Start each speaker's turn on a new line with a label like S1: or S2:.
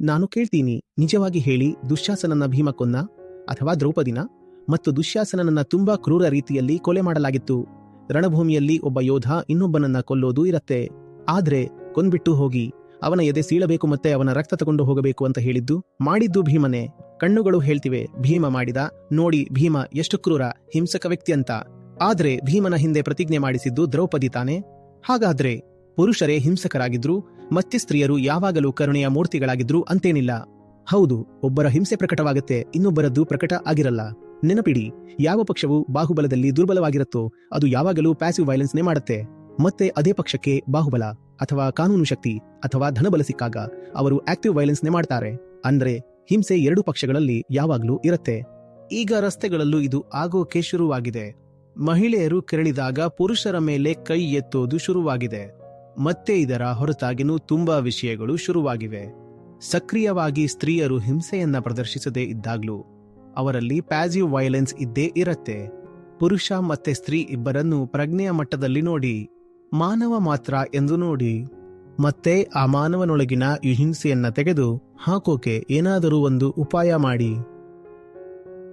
S1: ನಾನು ಕೇಳ್ತೀನಿ, ನಿಜವಾಗಿ ಹೇಳಿ ದುಶ್ಯಾಸನನ್ನ ಭೀಮ ಕೊನ್ನ ಅಥವಾ ದ್ರೌಪದಿನ ಮತ್ತು ದುಶ್ಯಾಸನನನ್ನ ತುಂಬಾ ಕ್ರೂರ ರೀತಿಯಲ್ಲಿ ಕೊಲೆ ಮಾಡಲಾಗಿತ್ತು. ರಣಭೂಮಿಯಲ್ಲಿ ಒಬ್ಬ ಯೋಧ ಇನ್ನೊಬ್ಬನನ್ನ ಕೊಲ್ಲೋದು ಇರತ್ತೆ. ಆದ್ರೆ ಕೊಂದ್ಬಿಟ್ಟು ಹೋಗಿ, ಅವನ ಎದೆ ಸೀಳಬೇಕು ಮತ್ತೆ ಅವನ ರಕ್ತ ತಗೊಂಡು ಹೋಗಬೇಕು ಅಂತ ಹೇಳಿದ್ದು ಮಾಡಿದ್ದು ಭೀಮನೇ. ಕಣ್ಣುಗಳು ಹೇಳ್ತಿವೆ, ಭೀಮ ಮಾಡಿದ, ನೋಡಿ ಭೀಮ ಎಷ್ಟು ಕ್ರೂರ, ಹಿಂಸಕ ವ್ಯಕ್ತಿ ಅಂತ. ಆದ್ರೆ ಭೀಮನ ಹಿಂದೆ ಪ್ರತಿಜ್ಞೆ ಮಾಡಿಸಿದ್ದು ದ್ರೌಪದಿ ತಾನೆ. ಹಾಗಾದ್ರೆ ಪುರುಷರೇ ಹಿಂಸಕರಾಗಿದ್ರು, ಮತ್ತೆ ಸ್ತ್ರೀಯರು ಯಾವಾಗಲೂ ಕರುಣೆಯ ಮೂರ್ತಿಗಳಾಗಿದ್ರು ಅಂತೇನಿಲ್ಲ. ಹೌದು, ಒಬ್ಬರ ಹಿಂಸೆ ಪ್ರಕಟವಾಗುತ್ತೆ, ಇನ್ನೊಬ್ಬರದ್ದು ಪ್ರಕಟ ಆಗಿರಲ್ಲ. ನೆನಪಿಡಿ, ಯಾವ ಪಕ್ಷವು ಬಾಹುಬಲದಲ್ಲಿ ದುರ್ಬಲವಾಗಿರುತ್ತೋ, ಅದು ಯಾವಾಗಲೂ ಪ್ಯಾಸಿವ್ ವೈಲೆನ್ಸ್ನೇ ಮಾಡುತ್ತೆ. ಮತ್ತೆ ಅದೇ ಪಕ್ಷಕ್ಕೆ ಬಾಹುಬಲ, ಅಥವಾ ಕಾನೂನು ಶಕ್ತಿ, ಅಥವಾ ಧನಬಲ ಸಿಕ್ಕಾಗ ಅವರು ಆಕ್ಟಿವ್ ವೈಲೆನ್ಸ್ನೇ ಮಾಡ್ತಾರೆ. ಅಂದ್ರೆ, ಹಿಂಸೆ ಎರಡು ಪಕ್ಷಗಳಲ್ಲಿ ಯಾವಾಗಲೂ ಇರುತ್ತೆ. ಈಗ ರಸ್ತೆಗಳಲ್ಲೂ ಇದು ಆಗೋಕೆ ಶುರುವಾಗಿದೆ. ಮಹಿಳೆಯರು ಕೆರಳಿದಾಗ ಪುರುಷರ ಮೇಲೆ ಕೈ ಎತ್ತೋದು ಶುರುವಾಗಿದೆ. ಮತ್ತೆ ಇದರ ಹೊರತಾಗಿನೂ ತುಂಬಾ ವಿಷಯಗಳು ಶುರುವಾಗಿವೆ. ಸಕ್ರಿಯವಾಗಿ ಸ್ತ್ರೀಯರು ಹಿಂಸೆಯನ್ನ ಪ್ರದರ್ಶಿಸದೇ ಇದ್ದಾಗ್ಲೂ, ಅವರಲ್ಲಿ ಪ್ಯಾಸಿವ್ ವೈಲೆನ್ಸ್ ಇದ್ದೇ ಇರತ್ತೆ. ಪುರುಷ ಮತ್ತೆ ಸ್ತ್ರೀ ಇಬ್ಬರನ್ನು ಪ್ರಜ್ಞೆಯ ಮಟ್ಟದಲ್ಲಿ ನೋಡಿ, ಮಾನವ ಮಾತ್ರ ಎಂದು ನೋಡಿ. ಮತ್ತೆ ಆ ಮಾನವನೊಳಗಿನ ಹಿಂಸೆಯನ್ನ ತೆಗೆದು ಹಾಕೋಕೆ ಏನಾದರೂ ಒಂದು ಉಪಾಯ ಮಾಡಿ.